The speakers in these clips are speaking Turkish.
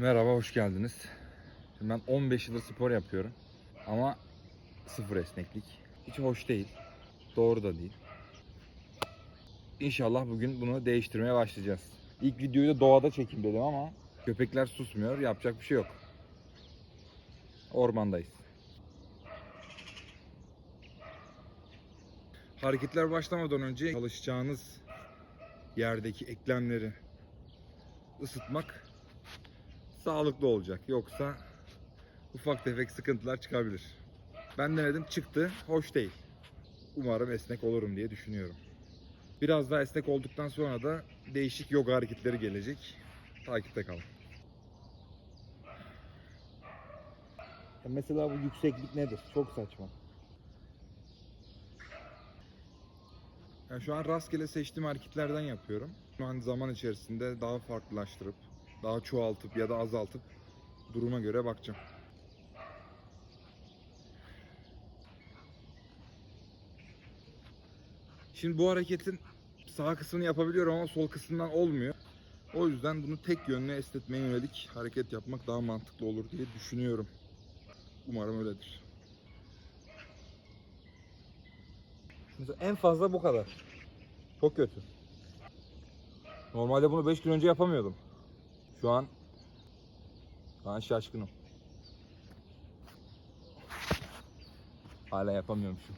Merhaba, hoş geldiniz. Şimdi ben 15 yıldır spor yapıyorum ama sıfır esneklik. Hiç hoş değil. Doğru da değil. İnşallah bugün bunu değiştirmeye başlayacağız. İlk videoyu da doğada çekim dedim ama köpekler susmuyor. Yapacak bir şey yok. Ormandayız. Hareketler başlamadan önce çalışacağınız yerdeki eklemleri ısıtmak sağlıklı olacak. Yoksa ufak tefek sıkıntılar çıkabilir. Ben denedim çıktı. Hoş değil. Umarım esnek olurum diye düşünüyorum. Biraz daha esnek olduktan sonra da değişik yoga hareketleri gelecek. Takipte kalın. Mesela bu yükseklik nedir? Çok saçma. Yani şu an rastgele seçtiğim hareketlerden yapıyorum. Şu an zaman içerisinde daha farklılaştırıp, daha çoğaltıp ya da azaltıp duruma göre bakacağım. Şimdi bu hareketin sağ kısmını yapabiliyorum ama sol kısmından olmuyor. O yüzden bunu tek yönlü esnetmeye yönelik hareket yapmak daha mantıklı olur diye düşünüyorum. Umarım öyledir. Mesela en fazla bu kadar. Çok kötü. Normalde bunu 5 gün önce yapamıyordum. Şu an şu an şaşkınım. Hala yapamıyormuşum.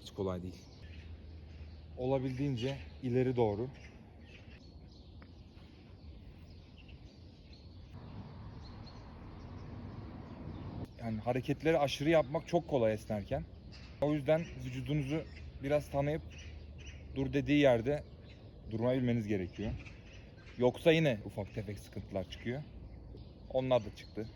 Hiç kolay değil. Olabildiğince ileri doğru. Yani hareketleri aşırı yapmak çok kolay esnerken. O yüzden vücudunuzu biraz tanıyıp dur dediği yerde durmayı bilmeniz gerekiyor. Yoksa yine ufak tefek sıkıntılar çıkıyor. Onlar da çıktı.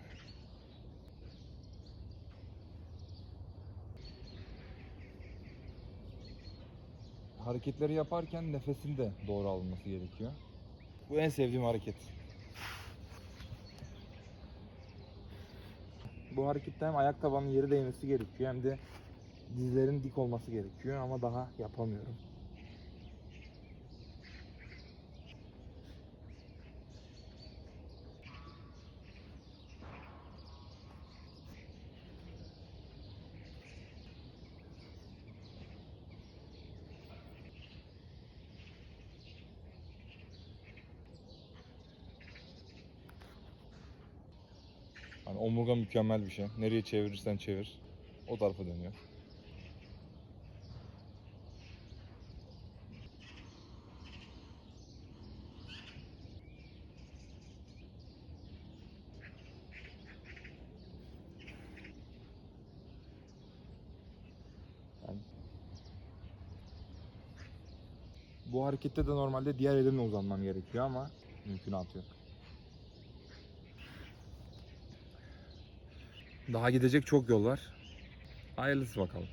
Hareketleri yaparken nefesin de doğru alınması gerekiyor. Bu en sevdiğim hareket. Bu harekette hem ayak tabanının yere değmesi gerekiyor hem de dizlerin dik olması gerekiyor ama daha yapamıyorum. Hani omurga mükemmel bir şey. Nereye çevirirsen çevir. O tarafa dönüyor. Bu harekette de normalde diğer elimle uzanmam gerekiyor ama mümkünatı yok. Daha gidecek çok yol var. Hayırlısı bakalım.